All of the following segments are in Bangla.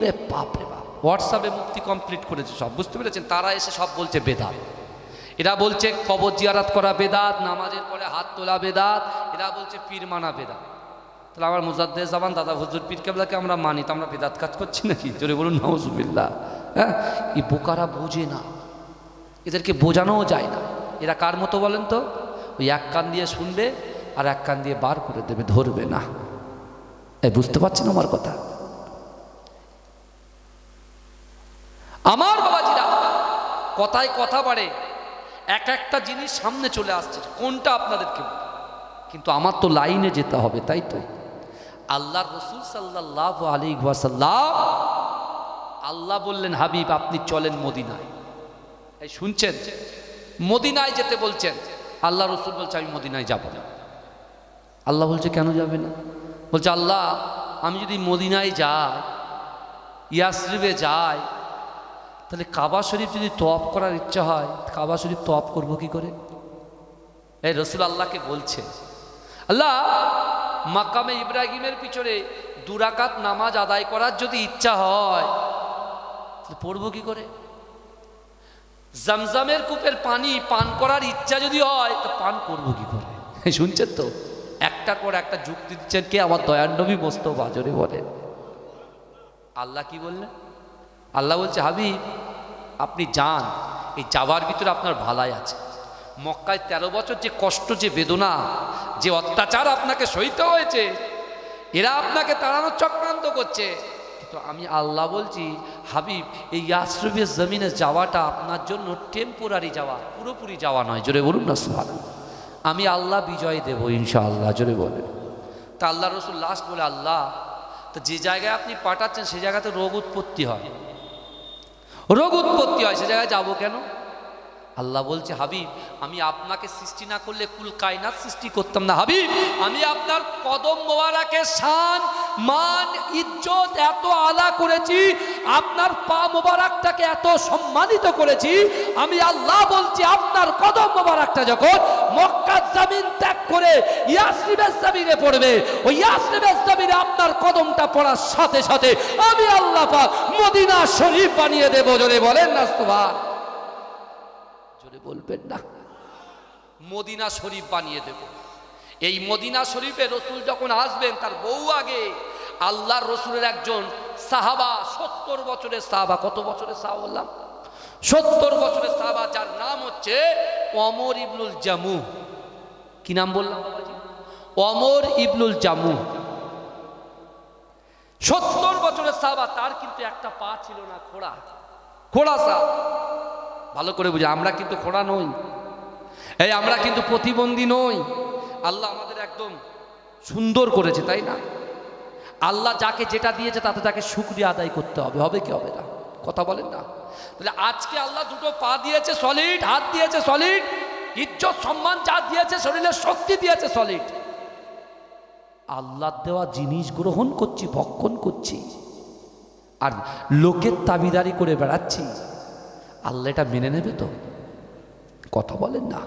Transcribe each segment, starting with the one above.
বাপ রে বাপ। হোয়াটসঅ্যাপে মুক্তি কমপ্লিট করেছে সব, বুঝতে পেরেছেন? তারা এসে সব বলছে বেদাত। এরা বলছে কবর জিয়ারাত করা বেদাত, নামাজের পরে হাত তোলা বেদাত, এরা বলছে পীর মানা বেদাত। তাহলে আমার মুজাদ্দে জামান, দাদা হুজুর পীর কেবলাকে আমরা মানি, তো আমরা বেদাত কাজ করছি নাকি? জোরে বলুন নওয়াজুবিল্লাহ হ্যাঁ? এই বোকারা বোঝে না। এদেরকে বোঝানোও যায় না। এরা কার মতো বলেন তো? ওই এক কান দিয়ে শুনবে আর এক কান দিয়ে বার করে দেবে, ধরবে না। এই বুঝতে পারছেন আমার কথা? আমার বাবাজিরা, কথায় কথা বাড়ে, এক একটা জিনিস সামনে চলে আসছে, কোনটা আপনাদেরকে কিন্তু আমার তো লাইনে যেতে হবে, তাই তো? আল্লাহ রসুল সাল্লাহ আলী ওয়াসাল্লাম, আল্লাহ বললেন, হাবিব, আপনি চলেন মদিনায়। এই শুনছেন? মদিনায় যেতে বলছেন। আল্লাহ রসুল বলছে, আমি মদিনায় যাব না। আল্লাহ বলছে, কেন যাবে না? বলছে, আল্লাহ, আমি যদি মদিনায় যাই, ইয়াসরিবে যাই তাহলে কাবা শরীফ যদি তপ করার ইচ্ছা হয়, কাবা শরীফ তপ করব কি করে? এই রসুল আল্লাহকে বলছে, আল্লাহ, মাকামে ইব্রাহিমের পিছনে দুরাকাত নামাজ আদায় করার যদি ইচ্ছা হয় পড়ব কি করে? জামজামের কূপের পানি পান করার ইচ্ছা যদি হয়, তো পান করব কি করে? শুনছেন তো? একটা করে একটা যুক্তি দিচ্ছেন কে? আমার দয়ান্নবী মস্ত বাজরে বলেন। আল্লাহ কি বললেন? আল্লাহ বলছে, হাবিব, আপনি যান। এই যাওয়ার ভিতরে আপনার ভালাই আছে। মক্কায় তেরো বছর যে কষ্ট, যে বেদনা, যে অত্যাচার আপনাকে সইতে হয়েছে, এরা আপনাকে তাড়ানোর চক্রান্ত করছে। কিন্তু আমি আল্লাহ বলছি, হাবিব, এই ইয়াসরুবের জমিনে যাওয়াটা আপনার জন্য টেম্পোরারি যাওয়া, পুরোপুরি যাওয়া নয়। জোরে বলুন না সুহান আমি আল্লাহ বিজয় দেবো, ইনশাআল্লাহ, জোরে বলেন। তা আল্লাহ রসুল লাস্ট বলে, আল্লাহ, তো যে জায়গায় আপনি পাঠাচ্ছেন, সে জায়গাতে রোগ উৎপত্তি হয়। রোগ উৎপত্তি হয় সে জায়গায় যাব কেন? আল্লাহ বলছে, হাবিব, আমি আপনাকে সৃষ্টি না করলে কুল কায়নাত সৃষ্টি করতাম না। হাবিব, আমি আপনার কদম মোবারকের শান, মান, ইজ্জত এত আলা করেছি, আপনার পা মোবারকটাকে এত সম্মানিত করেছি, আমি আল্লাহ বলছি, আপনার কদম মোবারকটা যখন মক্কার জামিন ত্যাগ করে ইয়াসরিবের জামিনে পড়বে, ওই ইয়াসরিবের জামিনে আপনার কদমটা পড়ার সাথে সাথে আমি আল্লাহ পাক মদিনা শরীফ বানিয়ে দেবো। জোরে বলেন না বলবেন না। মদিনা শরীফ বানিয়ে দেব। এই মদিনা শরীফে রসুল যখন আসবেন, তার বউ আগে আল্লাহর রসুলের একজন সাহাবা, সত্তর বছরের সাহাবা, কত বছরের সাহাবা বললাম? সত্তর বছরের সাহাবা, যার নাম হচ্ছে অমর ইবনুল জামু। কি নাম বললাম অমর ইবনুল জামু। সত্তর বছরের সাহাবা, তার কিন্তু একটা পা ছিল না, খোড়া। খোড়া সাহ ভালো করে বুঝে, আমরা কিন্তু খোড়া নই। এই আমরা কিন্তু প্রতিবন্ধী নই। আল্লাহ আমাদের একদম সুন্দর করেছে, তাই না? আল্লাহ যাকে যেটা দিয়েছে, তাতে তাকে শুক্রিয়া আদায় করতে হবে। হবে কি হবে না? কথা বলেন না। তাহলে আজকে আল্লাহ দুটো পা দিয়েছে সলিড হাত দিয়েছে সলিড ইজ্জত, সম্মান যা দিয়েছে, শরীরের শক্তি দিয়েছে সলিড আল্লাহ দেওয়া জিনিস গ্রহণ করছি, ভক্ষণ করছি। আর লোকের তাবিদারি করে বেড়াচ্ছি। আল্লাহ এটা মেনে নেবে তো? কথা বলেন না।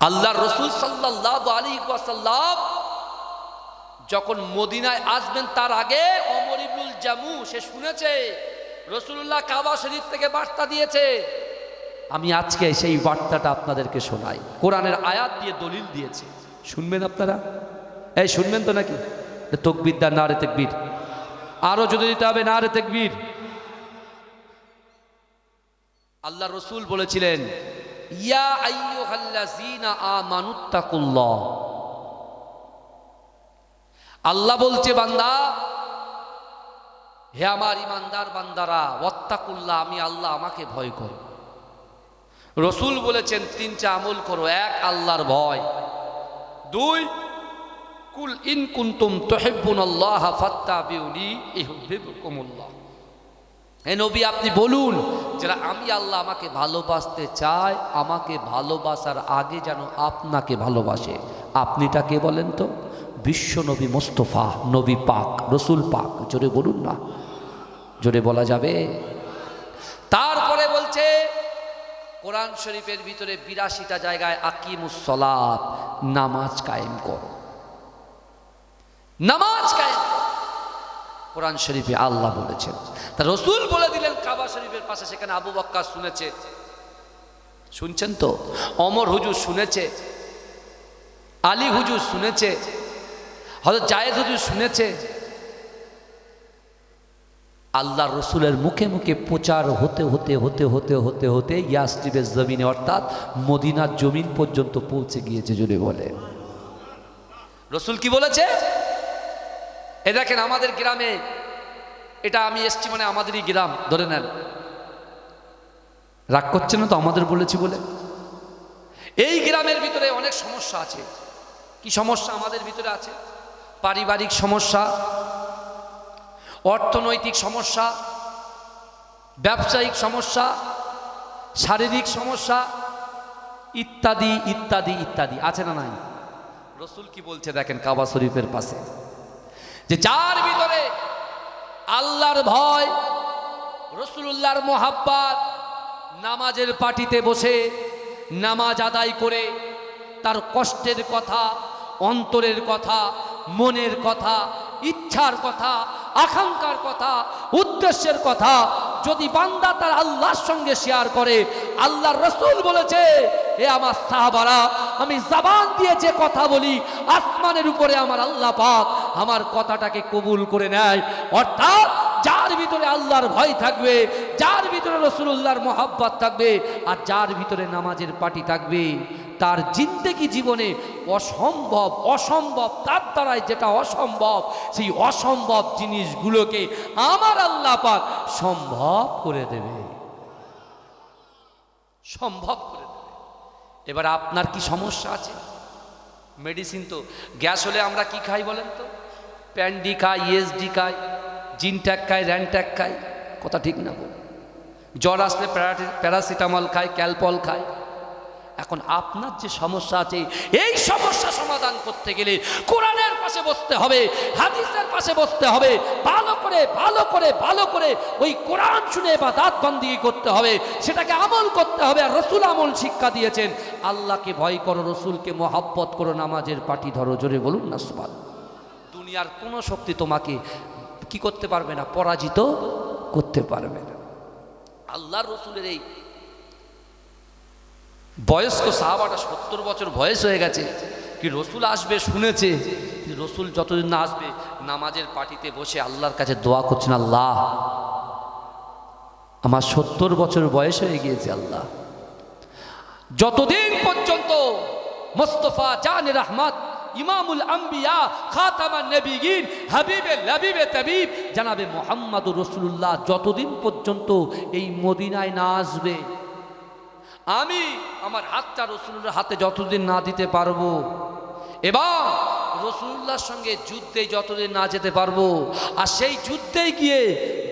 আল্লাহ রসুল সাল্লাহ আলী ওয়াসাল্লাম যখন মদিনায় আসবেন, তার আগে অমর জামু, সে শুনেছে রসুল্লাহ কাবা শরীফ থেকে বার্তা দিয়েছে। আমি আজকে সেই বার্তাটা আপনাদেরকে শোনাই। কোরআনের আয়াত দিয়ে দলিল দিয়েছে। শুনবেন আপনারা? এই, শুনবেন তো নাকি? তকবির দা না রে তেকবির। আরও যদি দিতে হবে না রে তেকবির। আল্লাহ রসুল বলেছিলেন, ইয়া আল্লাহ বলছে, বান্দা, হে আমার ইমানদার বান্দারা, ওয়াত্তাকুল্লাহ, আমি আল্লাহ আমাকে ভয় করো। রসুল বলেছেন তিনটা আমল করো, এক আল্লাহর ভয়। দুই, কুল ইন কুনতুম তুহিব্বুনাল্লাহ ফাত্তাবিউনি ইউহিব্বুকুমুল্লাহ। হে নবী, আপনি বলুন, যারা আমি আল্লাহ আমাকে ভালোবাসতে চাই আমাকে ভালোবাসার আগে যেন আপনাকে ভালোবাসে আপনিটা কে বলেন তো বিশ্ব নবী মোস্তফা, নবী পাক, রসুল পাক, জোরে বলুন না, জোরে বলা যাবে তারপরে বলছে, কোরআন শরীফের ভিতরে বিরাশিটা জায়গায় আকিমুসলাত নামাজ কায়েম করো নামাজ কায়েম। কোরআন শরীফে আল্লাহ বলেছেন। তা রসুল বলে দিলেন, কাবা শরীফের পাশে সেখানে আবু বক্কা শুনেছে। শুনছেন তো? অমর হুজুর শুনেছে। আলী হুজুর শুনেছে। হয়তো জায়েদ হুজুর শুনেছে। আল্লাহ রসুলের মুখে মুখে প্রচার হতে হতে হতে হতে হতে হতে ইয়াসরিবের জমিনে অর্থাৎ মদিনার জমিন পর্যন্ত পৌঁছে গিয়েছে জুড়ে বলে রসুল কি বলেছে? এ দেখেন আমাদের গ্রামে, এটা আমি এসছি মানে আমাদেরই গ্রাম, ধরে নেন। রাগ করছে না তো আমাদের বলেছি বলে? এই গ্রামের ভিতরে অনেক সমস্যা আছে। কি সমস্যা আমাদের ভিতরে আছে? পারিবারিক সমস্যা, অর্থনৈতিক সমস্যা, ব্যবসায়িক সমস্যা, শারীরিক সমস্যা, ইত্যাদি ইত্যাদি ইত্যাদি। আছে না নাই? রসুল কি বলছে দেখেন কাবা শরীফের পাশে? যে যার ভিতরে আল্লাহর ভয় রসুল্লাহর মোহাব্বাত, নামাজের পাটিতে বসে, নামাজ আদায় করে, তার কষ্টের কথা, অন্তরের কথা, মনের কথা, ইচ্ছার কথা, আকাঙ্ক্ষার কথা, উদ্দেশ্যের কথা যদি বান্দা তার আল্লাহর সঙ্গে শেয়ার করে, আল্লাহর রসুল বলেছে এ আমার সাহাবারা, আমি জাবান দিয়ে যে কথা বলি, আসমানের উপরে আমার আল্লাহ পাক আমার কথাটাকে কবুল করে নেয়। অর্থাৎ যার ভিতরে আল্লাহর ভয় থাকবে, যার ভিতরে রসুল্লাহর মোহাব্বত থাকবে, আর যার ভিতরে নামাজের পাটি থাকবে, তার জিন্দেগি জীবনে অসম্ভব অসম্ভব, তার দ্বারাই যেটা অসম্ভব, সেই অসম্ভব জিনিসগুলোকে আমার আল্লাহ পাক সম্ভব করে দেবে। সম্ভব করে দেবে। এবার আপনার কি সমস্যা আছে? মেডিসিন তো গ্যাস হলে আমরা কি খাই বলেন তো? প্যান্ডি খাই ইএসডি খাই জিনট্যাক খাই র্যানট্যাক খাই, কথা ঠিক না বল জ্বর আসলে প্যারাসিটামল খাই, ক্যালপল খাই। এখন আপনার যে সমস্যা আছে, এই সমস্যা সমাধান করতে গেলে কোরআনের পাশে বসতে হবে, হাদিসের পাশে বসতে হবে, ভালো করে ভালো করে ভালো করে ওই কোরআন শুনে বা দাঁত বন্দি করতে হবে, সেটাকে আমল করতে হবে, আর রসুল আমল শিক্ষা দিয়েছেন। আল্লাহকে ভয় করো, রসুলকে মহাব্বত করো, নামাজের পাটি ধরো, জোরে বলুন না সুবাদ দুনিয়ার কোনো শক্তি তোমাকে কি করতে পারবে না, পরাজিত করতে পারবে না। আল্লাহর রসুলের এই বয়স্ক সাহাবাটা সত্তর বছর বয়স হয়ে গেছে। কি রসুল আসবে শুনেছে? রসুল যতদিন না আসবে, নামাজের পাটিতে বসে আল্লাহর কাছে দোয়া করছেন, আল্লাহ, আমার সত্তর বছর বয়স হয়ে গিয়েছে, আল্লাহ। যতদিন পর্যন্ত মোস্তফা জানের রহমত, ইমামুল আম্বিয়া খাতামান নবীগিন, হাবিবে লাবিবে তাবিব, জানাবে মোহাম্মদুর রসুল্লাহ যতদিন পর্যন্ত এই মদিনায় না আসবে আমি আমার হাতটা রসুলের হাতে যতদিন না দিতে পারব, এবং রসুল্লাহর সঙ্গে যুদ্ধে যতদিন না যেতে পারব, আর সেই যুদ্ধে গিয়ে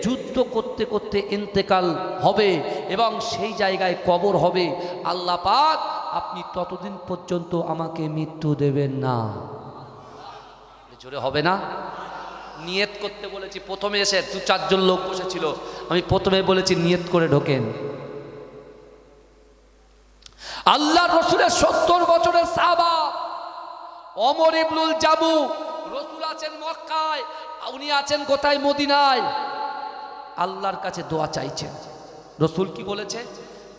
যুদ্ধ করতে করতে ইন্তেকাল হবে এবং সেই জায়গায় কবর হবে, আল্লাহ পাক আপনি ততদিন পর্যন্ত আমাকে মৃত্যু দেবেন না। জোরে হবে না? নিয়ত করতে বলেছি, প্রথমে এসে দু চারজন লোক বসেছিল, আমি প্রথমে বলেছি নিয়ত করে ঢোকেন। আল্লাহ রসুলের সত্তর বছরের সাবা অমর ইবনুল জাবু রসুল আছেন মক্কায়, উনি আছেন কোথায়? মদিনায়। আল্লাহর কাছে দোয়া চাইছেন। রসুল কি বলেছে?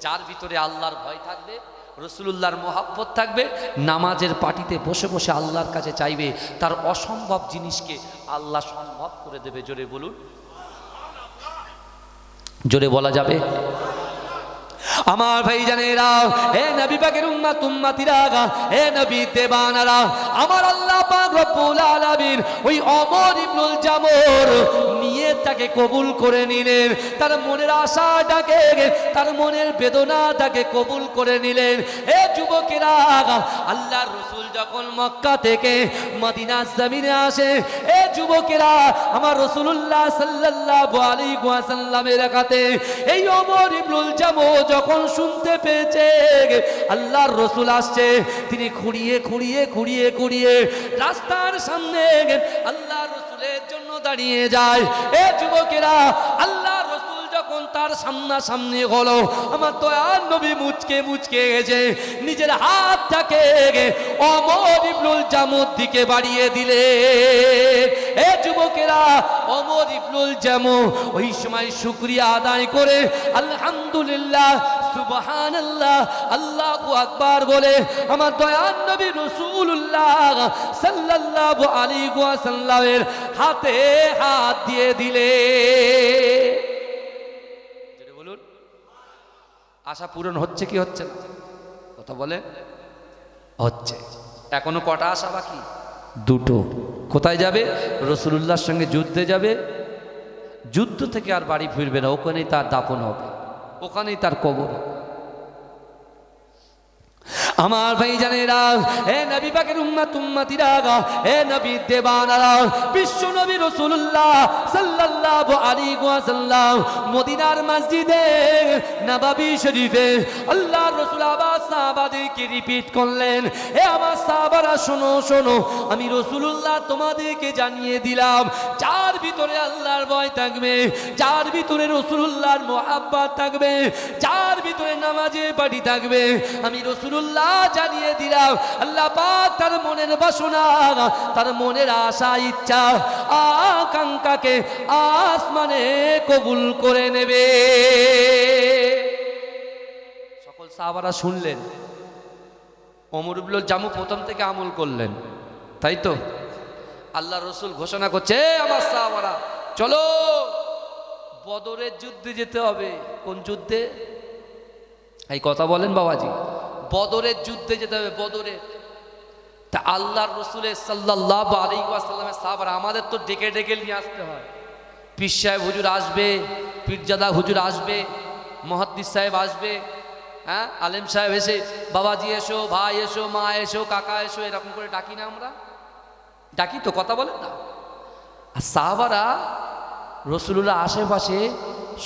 যার ভিতরে আল্লাহর ভয় থাকবে, রসুলুল্লাহর মোহাব্বত থাকবে, নামাজের পাটিতে বসে বসে আল্লাহর কাছে চাইবে, তার অসম্ভব জিনিসকে আল্লাহ সম্ভব করে দেবে। জোরে বলুন। জোরে বলা যাবে? আমার ভাই জানেরা হে নবী পাকের উম্মাত উম্মাতিরা হে নবী দেবানারা, আমার আল্লাহ পাক রব্বুল আলামিন ওই অমর ইবনুল জামর নিয়ে তাকে কবুল করে নিলেন, তার মনের আশাটাকে, তার মনের বেদনাটাকে কবুল করে নিলেন। হে যুবকেরা, আল্লাহর রসুল যখন মক্কা থেকে মদিনা জমিনে আসে এ যুবকেরা, আমার রসুল্লাহ সাল্লাল্লাহু আলাইহি ওয়াসাল্লামের কাছে এই অমর ইবনুল জামো যখন শুনতে পেয়েছে আল্লাহর রসুল আসছে, তিনি খুঁড়িয়ে খুঁড়িয়ে খুঁড়িয়ে খুঁড়িয়ে রাস্তার সামনে আল্লাহ রসুলের জন্য দাঁড়িয়ে যায়। এ যুবকেরা, আল্লাহ তার তার সামনা সামনি হলো। আমার দয়ার নবী মুচকে মুচকে গেছে। নিজের হাতটাকে অমর ইবনুল জামুর দিকে বাড়িয়ে দিলে। এ যুবকেরা, অমর ইবনুল জামু ওই সময় শুক্রিয়া আদায় করে আলহামদুলিল্লাহ, সুবহানাল্লাহ, আল্লাহু আকবার বলে, আমার হাতে হাত দিয়ে দিলে। আশা পূরণ হচ্ছে কি হচ্ছে না? কথা বলে? হচ্ছে। এখনও কটা আশা বাকি? দুটো। কোথায় যাবে? রসুলুল্লাহর সঙ্গে যুদ্ধে যাবে। যুদ্ধ থেকে আর বাড়ি ফিরবে না। ওখানেই তার দাপন হবে। ওখানেই তার কবর আমার ভাই জানেরা, হে নবী পাকের উম্মাত উম্মাতিরা হে নবী দেবানারা বিশ্ব নবী রাসূলুল্লাহ মদিনার মসজিদে নববী শরীফে আল্লাহর রাসূল আবার সাহাবাদেরকে রিপিট করলেন হে আমার সাহাবারা, শোনো শোনো, আমি রাসূলুল্লাহ তোমাদেরকে জানিয়ে দিলাম, যার ভিতরে আল্লাহর ভয় থাকবে, যার ভিতরে রাসূলুল্লাহর মোহাব্বত থাকবে, যার ভিতরে নামাজে বাড়ি থাকবে, আমি রসুল্লাহ জানিয়ে দিলাম, আল্লাহ তার মনের বাসনা, তার মনের আশা, ইচ্ছা আকাঙ্ক্ষাকে আসমানে কবুল করে নেবে। সকল সাহাবারা শুনলেন। অমরুবুল জামু প্রথম থেকে আমল করলেন। তাই তো? আল্লাহ রসুল ঘোষণা করছে, "এ আমার সাহাবারা, চলো, বদরের যুদ্ধে যেতে হবে। কোন যুদ্ধে? এই কথা বলেন বাবাজি। বদরের যুদ্ধে যেতে হবে বদরে তা আল্লাহর রসুলের সাল্লাহ আলী ওয়াসাল্লামের সাহাবার আমাদের তো ডেকে ডেকে নিয়ে আসতে হয়। পীর সাহেব হুজুর আসবে, পীরজাদা হুজুর আসবে, মহাদ্দিস সাহেব আসবে হ্যাঁ? আলেম সাহেব এসে, বাবাজি এসো, ভাই এসো, মা এসো, কাকা এসো, এরকম করে ডাকি না আমরা? ডাকি তো, কথা বলেন না। আর সাহাবারা রসুলুল্লাহ আশেপাশে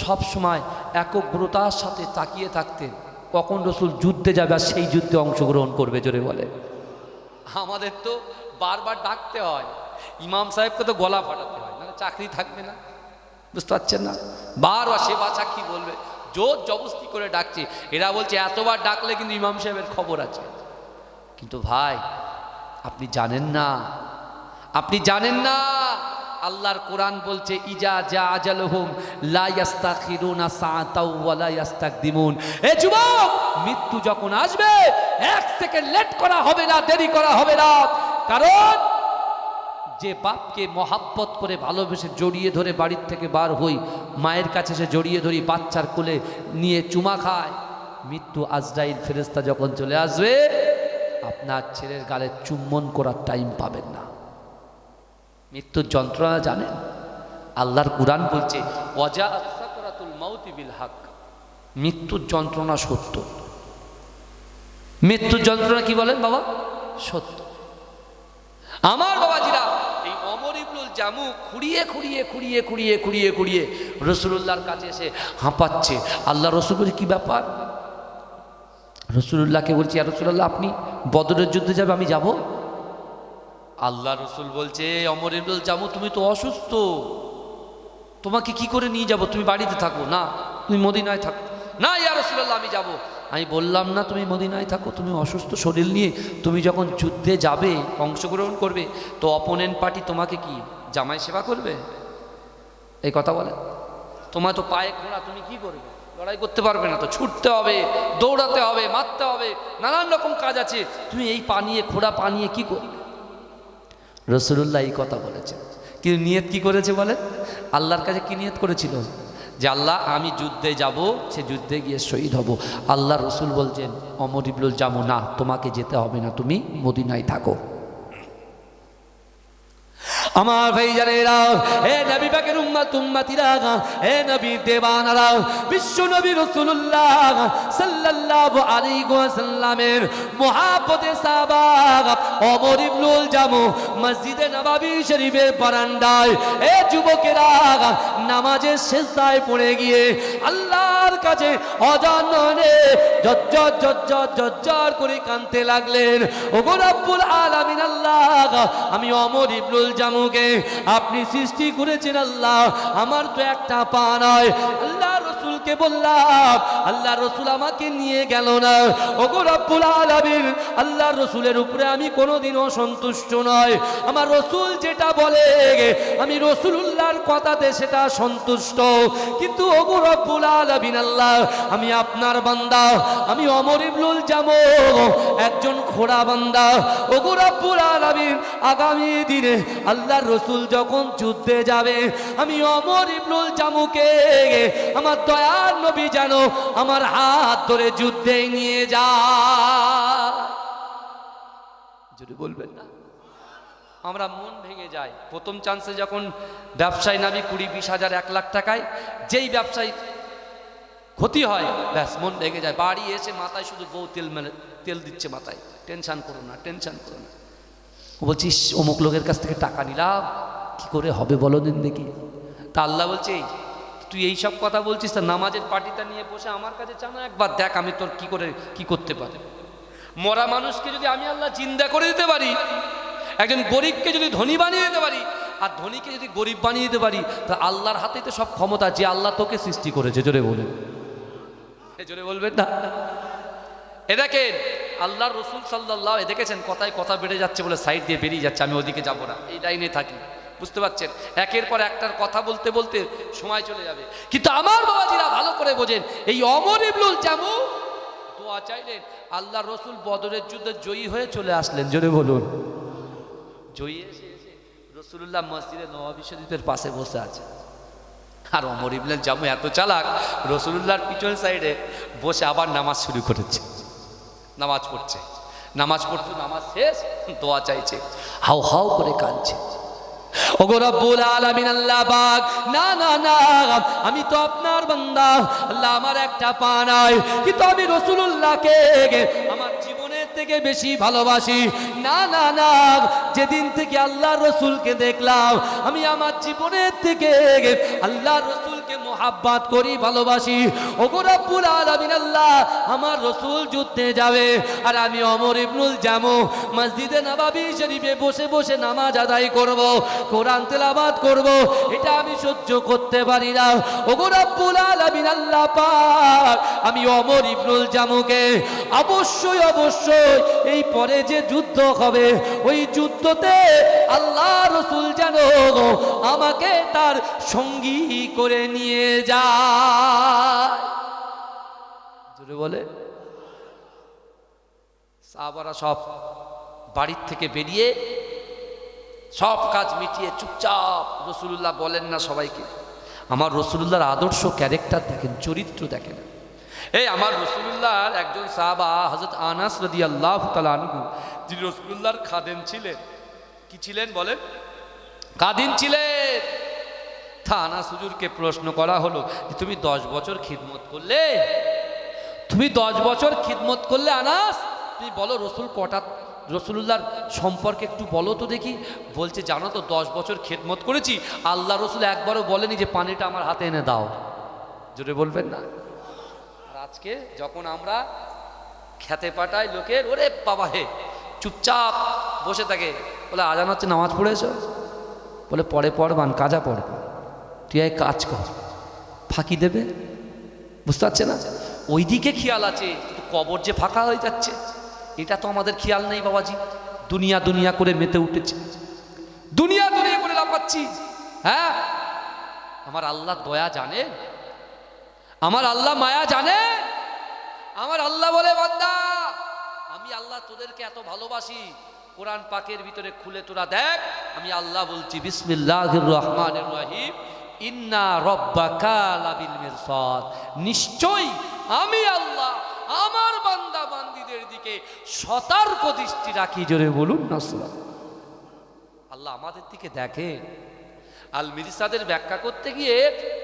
সব সময় একগ্রতার সাথে তাকিয়ে থাকতেন। কখন রসুল যুদ্ধে যাবে আর সেই যুদ্ধে অংশগ্রহণ করবে জোরে বলে আমাদের তো বারবার ডাকতে হয়। ইমাম সাহেবকে তো গলা ফাটাতে হয় না চাকরি থাকবে না। বুঝতে পারছেন না? বারবার সে বাছা কি বলবে, জোর জবস্তি করে ডাকছে। এরা বলছে, এতবার ডাকলে কিন্তু ইমাম সাহেবের খবর আছে। কিন্তু ভাই, আপনি জানেন না। আপনি জানেন না আল্লাহর কোরআন বলছে, ইজা যা আজালহুম লা ইয়াস্তাখিরুনা সাআতাও ওয়া লা ইয়াস্তাকদিমুন। এ যুবক, মৃত্যু যখন আসবে, এক সেকেন্ড লেট করা হবে না, দেরি করা হবে না। কারণ, যে বাপকে মহাব্বত করে ভালোবেসে জড়িয়ে ধরে বাড়ির থেকে বার হই, মায়ের কাছে সে জড়িয়ে ধরি বাচ্চার কোলে নিয়ে চুমা খায়, মৃত্যু আজরাইল ফেরেস্তা যখন চলে আসবে, আপনার ছেলের গালে চুম্বন করার টাইম পাবেন না। মৃত্যুর যন্ত্রণা জানেন? আল্লাহর কুরআন বলছে অজা সাকরাতুল মাউতি বিল হক। মৃত্যুর যন্ত্রণা সত্য। মৃত্যুর যন্ত্রণা কি বলেন বাবা? সত্য। আমার বাবাজিরা এই অমর ইবনুল জামু খুঁড়িয়ে খুঁড়িয়ে খুঁড়িয়ে খুঁড়িয়ে খুঁড়িয়ে খুঁড়িয়ে রসুলুল্লাহর কাছে এসে হাঁপাচ্ছে। আল্লাহ রসুল বলে, কি ব্যাপার? রসুলুল্লাহকে বলছি আর রসুল্লাহ আপনি বদরের যুদ্ধে যাবে, আমি যাব? আল্লাহ রসুল বলছে অমর ইবনুল জামু তুমি তো অসুস্থ। তোমাকে কি করে নিয়ে যাব? তুমি বাড়িতে থাকো। না, তুমি মদিনায় থাকো। না, ইয়া রসুল্লাহ আমি যাব। আমি বললাম, না, তুমি মদিনায় থাকো, তুমি অসুস্থ। শরীর নিয়ে তুমি যখন যুদ্ধে যাবে, অংশগ্রহণ করবে, তো অপোনেন্ট পার্টি তোমাকে কি, জামাই সেবা করবে? এই কথা বলে। তোমার তো পায়ে ঘোড়া, তুমি কি করবে? লড়াই করতে পারবে না তো। ছুটতে হবে, দৌড়াতে হবে, মারতে হবে, নানান রকম কাজ আছে। তুমি এই পা নিয়ে, ঘোড়া পা নিয়ে কি করবে? রসুল্লাহ এই কথা বলেছেন। কিন্তু নিয়ত কি করেছে বলে আল্লাহর কাছে কি নিয়ত করেছিল? যে আল্লাহ, আমি যুদ্ধে যাব, সে যুদ্ধে গিয়ে শহীদ হব। আল্লাহ রসুল বলছেন, অমর ইবলুল যাব না তোমাকে যেতে হবে না, তুমি মদিনায় থাকো। আমার ভাই জানেরা এ নবী পাকের উম্মাত, উম্মাতিরা হে নবী দেবানারা বিশ্ব নবী রাসূলুল্লাহ সাল্লাল্লাহু আলাইহি ওয়াসাল্লামের মুহাব্বতে সাহাবা ওমর ইবনুল জামু মসজিদে নববী শরীফের বারান্দায়, এ যুবকেরা নামাজের শেষদায় পড়ে গিয়ে আল্লাহর কাছে অজাননে জজ্জর জজ্জর জজ্জর করে কানতে লাগলেন। ওগো রব্বুল আলামিন আল্লাহ, আমি অমর ইবনুল জামুকে আপনি সৃষ্টি করেছেন আল্লাহ, আমার তো একটা পা নয়। আল্লাহ রসুলকে বললাম, আল্লাহ রসুল আমাকে নিয়ে গেল না। ওগো রব্বুল আলামিন, আল্লাহ রসুলের উপরে আমি কোনোদিনও সন্তুষ্ট নয় আমার রসুল যেটা বলে, আমি রসুলুল্লাহর কথাতে সেটা সন্তুষ্ট। কিন্তু ওগো রব্বুল আলামিন আল্লাহ, আমি আপনার বান্দা, আমি অমর ইবনুল জামো একজন খোড়া বান্দা। ওগো রব্বুল আলামিন, আগামী দিনে আল্লাহর রসুল যখন যুদ্ধে যাবে, আমি অমর ইবনুল জামুকে, আমার দয়ার নবী জানো আমার হাত ধরে যুদ্ধে নিয়ে যা যদি বলবেন না। আমরা মন ভেঙে যাই। প্রথম চান্সে যখন ব্যবসায় নামি কুড়ি বিশ হাজার এক লাখ টাকায় যেই ব্যবসায়ী ক্ষতি হয় ব্যাস মন ভেঙে যায়। বাড়ি এসে মাথায় শুধু বউ তেল মানে তেল দিচ্ছে মাথায়। টেনশন করো না টেনশান করো না। বলছিস অমুক লোকের কাছ থেকে টাকা নিলাম। কি করে হবে বলো দিন দেখি। তা আল্লাহ বলছে "এই, তুই এই সব কথা বলছিস তা নামাজের পার্টিটা নিয়ে বসে আমার কাছে জানো একবার দেখ আমি তোর কি করে, কি করতে পারি। মরা মানুষকে যদি আমি আল্লাহ চিন্তা করে দিতে পারি, একজন গরিবকে যদি ধনী বানিয়ে দিতে পারি, আর ধনীকে যদি গরিব বানিয়ে দিতে পারি, তা আল্লাহর হাতেই তো সব ক্ষমতা, যে আল্লাহ তোকে সৃষ্টি করেছে, জোরে বলে এ জোরে বলবেন না? এ দেখেন আল্লাহ রসুল সাল্লাহ এ দেখেছেন, কথায় কথা বেড়ে যাচ্ছে বলে সাইড দিয়ে বেরিয়ে যাচ্ছে, আমি ওদিকে যাব না, এই লাইনে থাকি। বুঝতে পারছেন? একের পর একটার কথা বলতে বলতে সময় চলে যাবে। কিন্তু আমার বাবাজিরা ভালো করে বোঝেন, এই অমর ইবলুল জামু দোয়া চাইলেন, আল্লাহ রসুল বদরের যুদ্ধে জয়ী হয়ে চলে আসলেন, জোরে বলুন। জয়ী এসে এসে রসুল্লাহ মসজিদে নবাবী পাশে বসে আছে। আর অমর ইবলেন জামু এত চালাক রসুল্লাহর পিছন সাইডে বসে আবার নামাজ শুরু করেছে। নামাজ পড়ছে। নামাজ পড়তে নামাজ শেষ, দোয়া চাইছে। হাউ হাউ করে কাঁদছে। আমি তো আপনার বান্দা, আল্লাহ আমার একটা পা নাই, কিন্তু আমি রসুলুল্লাহকে আমার জীবনের থেকে বেশি ভালোবাসি। না না না, যেদিন থেকে আল্লাহ রসুলকে দেখলাম, আমি আমার জীবনের থেকে আল্লাহ রসুলকে মোহাব্বাত করি, ভালোবাসি। ওগো রব্বুল আলামিন আল্লাহ, আমার রসুল যুদ্ধে যাবে, আর আমি অমর ইবনুল জামু মসজিদে নবাবী শরীফে বসে বসে নামাজ আদায় করব, কোরআন তেলাবাদ করব, এটা আমি সহ্য করতে পারি না। ওগো রব্বুল আলামিন আল্লাহ পাক, আমি অমর ইবনুল জামুকে অবশ্যই অবশ্যই এই পরে যে যুদ্ধ হবে, ওই যুদ্ধতে আল্লাহ রসুল যেন আমাকে তার সঙ্গী করে নিয়ে যায়। বলে। সাহাবারা সব বাড়ির থেকে বেরিয়ে সব কাজ মিটিয়ে চুপচাপ রসুল্লাহ বলেন না সবাইকে, আমার রসুল্লাহর আদর্শ ক্যারেক্টার দেখেন, চরিত্র দেখেন। এই আমার রসুল্লাহর একজন সাহাবা হজরত আনাস রদি আল্লাহ তালু যিনি রসুল্লাহর খাদেম ছিলেন। কি ছিলেন বলেন? কাদিম ছিলেন। তা আনাস হুজুরকে প্রশ্ন করা হলো যে তুমি দশ বছর খিদমত করলে? তুমি দশ বছর খিদমত করলে আনাস? তুমি বলো রসুল কটা রসুল্লাহর সম্পর্কে একটু বলো তো দেখি। বলছে, জানো তো, দশ বছর খেদমত করেছি। আল্লাহ রসুল একবারও বলেনি যে পানিটা আমার হাতে এনে দাও। জোরে বলবেন না? আর আজকে যখন আমরা খেতে পাঠাই লোকের, ওরে বাবা হে, চুপচাপ বসে থাকে। বলে, আজান হচ্ছে, নামাজ পড়েছ বলে, পরে পড়বান, কাজা পড়বে। তুই এক কাজ কর, ফাঁকি দেবে? বুঝতে পারছে না? ওইদিকে খেয়াল আছে, কিন্তু কবর যে ফাঁকা হয়ে যাচ্ছে, এটা তো আমাদের খেয়াল নেই বাবাজি। দুনিয়া দুনিয়া করে মেতে উঠেছে। দুনিয়া দুনিয়া করে লাফাচ্ছি হ্যাঁ? আমার আল্লাহ দয়া জানে? আমার আল্লাহ মায়া জানে? আমার আল্লাহ বলে, বান্দা, আমি আল্লাহ তোদেরকে এত ভালোবাসি। কোরআন পাকের ভিতরে খুলে তোরা দেখ, আমি আল্লাহ বলছি, বিসমিল্লাহির রহমানির রহিম। ইন্না রব্বাকা লাবিল মিরসাদ। নিশ্চয়ই আমি আল্লাহ, আমার বান্দা বান্দিদের দিকে সতর্ক দৃষ্টি রাখি, জোরে বলুন না আল্লাহ আমাদের দিকে দেখে আল মিরিসাদের ব্যাখ্যা করতে গিয়ে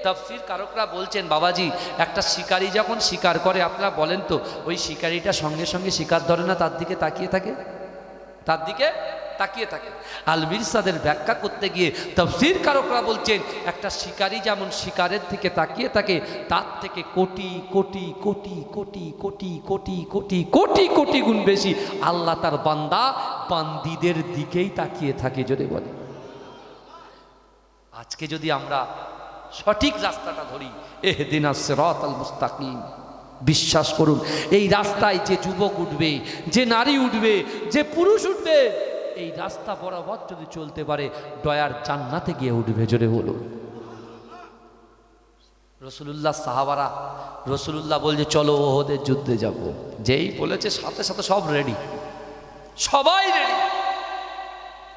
তাফসির কারকরা বলছেন, বাবাজি, একটা শিকারী যখন শিকার করে, আপনারা বলেন তো, ওই শিকারীটা সঙ্গে সঙ্গে শিকার ধরে না, তার দিকে তাকিয়ে থাকে? তার দিকে তাকিয়ে থাকে। আল মিরসাদের ব্যাখ্যা করতে গিয়ে তফসির কারকরা বলছেন, একটা শিকারী যেমন শিকারের থেকে তাকিয়ে থাকে, তার থেকে কোটি কোটি কোটি কোটি কোটি কোটি কোটি কোটি কোটি গুণ বেশি আল্লাহ তার বান্দা বান্দিদের দিকেই তাকিয়ে থাকে যদি বলে। আজকে যদি আমরা সঠিক রাস্তাটা ধরি এহ দিন সিরাত আল মুস্তাকিম। বিশ্বাস করুন, এই রাস্তায় যে যুবক উঠবে, যে নারী উঠবে, যে পুরুষ উঠবে এই রাস্তা বরাবর যদি চলতে পারে, দয়ার জান্নাতে গিয়ে উঠবে, জোরে বলুন। রসুলুল্লাহ সাহাবারা, রসুলুল্লাহ বলছে, চলো ওহদের যুদ্ধে যাব। যেই বলেছে, সাথে সাথে সব রেডি সবাই রেডি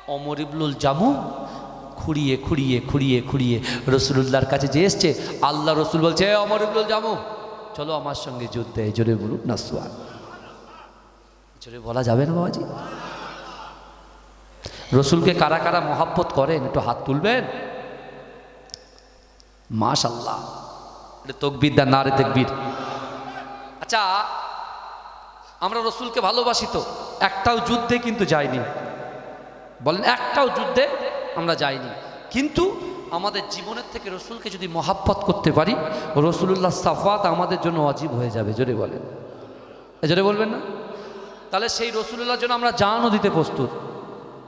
অমর ইবলুল জামু খুঁড়িয়ে খুঁড়িয়ে খুঁড়িয়ে খুঁড়িয়ে রসুলুল্লাহর কাছে যে এসছে, আল্লাহ রসুল বলছে, "এ অমর ইবলুল জামু চলো আমার সঙ্গে যুদ্ধে। জোরে বলুন না সোয়াল জোরে বলা যাবে না, বাবাজি? রসুলকে কারা কারা মহাব্বত করেন, একটু হাত তুলবেন? মাশাল্লাহ এটা তকবির দা নারে তকবির। আচ্ছা আমরা রসুলকে ভালোবাসি তো, একটাও যুদ্ধে কিন্তু যাইনি। বলেন, একটাও যুদ্ধে আমরা যাইনি। কিন্তু আমাদের জীবনের থেকে রসুলকে যদি মহাব্বত করতে পারি রসুল্লাহ সাফাত আমাদের জন্য অজীব হয়ে যাবে, জোরে বলেন। জোরে বলবেন না? তাহলে সেই রসুল্লাহর জন্য আমরা জানও দিতে প্রস্তুত।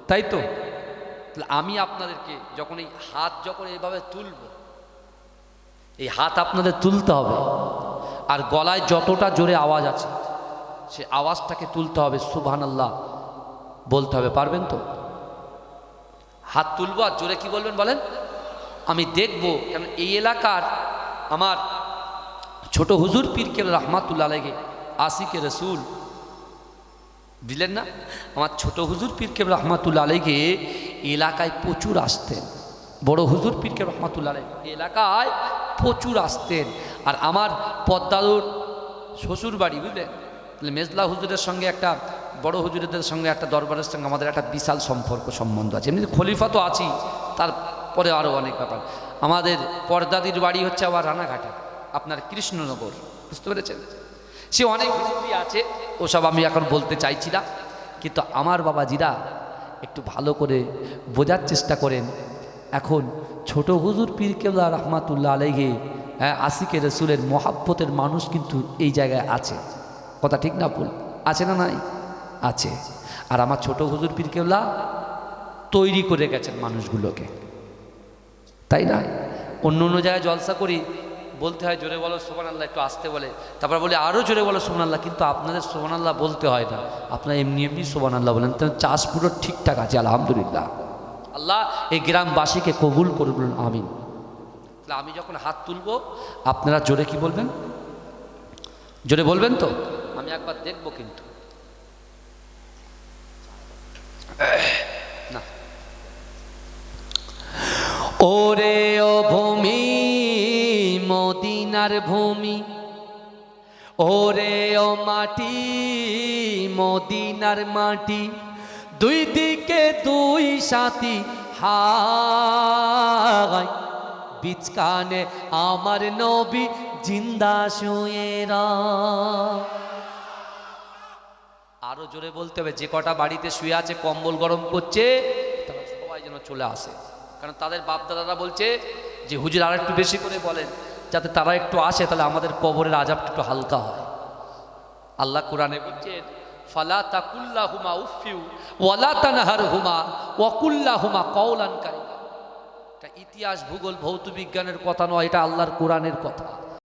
তাই তো? আমি আপনাদেরকে যখন এই হাত যখন এইভাবে তুলব, এই হাত আপনাদের তুলতে হবে। আর গলায় যতটা জোরে আওয়াজ আছে, সে আওয়াজটাকে তুলতে হবে সুবহান আল্লাহ বলতে হবে, পারবেন তো? হাত তুলবো আর জোরে কি বলবেন বলেন? আমি দেখব কেন এই এলাকার আমার ছোট হুজুর পীরকে রহমাতুল্লাহ আলাইকে আশিকে রসুল বুঝলেন না? আমার ছোট হুজুর পীরকে রহমাতুল্লাহ আলাইকে এলাকায় প্রচুর আসতেন। বড় হুজুর পীরকে রহমাতুল্লাহ আলাই এলাকায় প্রচুর আসতেন। আর আমার পদ্মাদুর শ্বশুর বাড়ি বুঝলেন? তাহলে মেজলা হুজুরের সঙ্গে একটা, বড় হুজুরদের সঙ্গে একটা দরবারের সঙ্গে আমাদের একটা বিশাল সম্পর্ক, সম্বন্ধ আছে। এমনি খলিফা তো আছি তারপরে আরও অনেক ব্যাপার। আমাদের পর্দাদির বাড়ি হচ্ছে আবার রানাঘাটে, আপনার কৃষ্ণনগর, বুঝতে পেরেছেন? সে অনেক হিস্ট্রি আছে, ওসব আমি এখন বলতে চাইছি না। কিন্তু আমার বাবাজিরা একটু ভালো করে বোঝার চেষ্টা করেন। এখন ছোট হুজুর পীর কেবলা রহমাতুল্লাহ আলহে হ্যাঁ আশিকে রসুলের মহাব্বতের মানুষ কিন্তু এই জায়গায় আছে। কথা ঠিক না ভুল? আছে না নাই? আছে। আর আমার ছোট হুজুর পীর তৈরি করে গেছেন মানুষগুলোকে। তাই না? অন্য অন্য জায়গায় জলসা করি বলতে হয়, জোরে বলো সোমান আল্লাহ একটু আসতে বলে। তারপর বলে আরও জোরে বলো সোমান আল্লাহ কিন্তু আপনাদের সোমান আল্লাহ বলতে হয় না। আপনার এমনি এমনি সোমান আল্লাহ বলেন তো চাষ পুরো ঠিকঠাক আছে, আলহামদুলিল্লাহ। আল্লাহ এই গ্রামবাসীকে কবুল করবেন আমিন। তাহলে আমি যখন হাত তুলবো, আপনারা জোরে কি বলবেন? জোরে বলবেন তো? আমি একবার দেখব কিন্তু। না। ওরে ও ভূমি মদিনার ভূমি। ওরে ও মাটি, মদিনার মাটি, দুই দিকে দুই সাথী হাই বিচকানে আমার নবী জিন্দা শুয়েরা আরও জোরে বলতে হবে, যে কটা বাড়িতে শুয়ে আছে, কম্বল গরম করছে, তারা সবাই যেন চলে আসে। কারণ তাদের বাপদাদারা বলছে যে, হুজুর আর একটু বেশি করে বলেন। যাতে তারা একটু আসে, তাহলে আমাদের কবরের আজাবটা একটু হালকা হয়। আল্লাহ কোরআনে বলছেন ফালা তাকুল্লা হুমা উফিউ, ওয়ালা তানাহার হুমা ওয়াকুল্লা হুমা কৌলান কারিমা। এটা ইতিহাস, ভূগোল, ভৌত বিজ্ঞানের কথা নয়, এটা আল্লাহর কোরআনের কথা।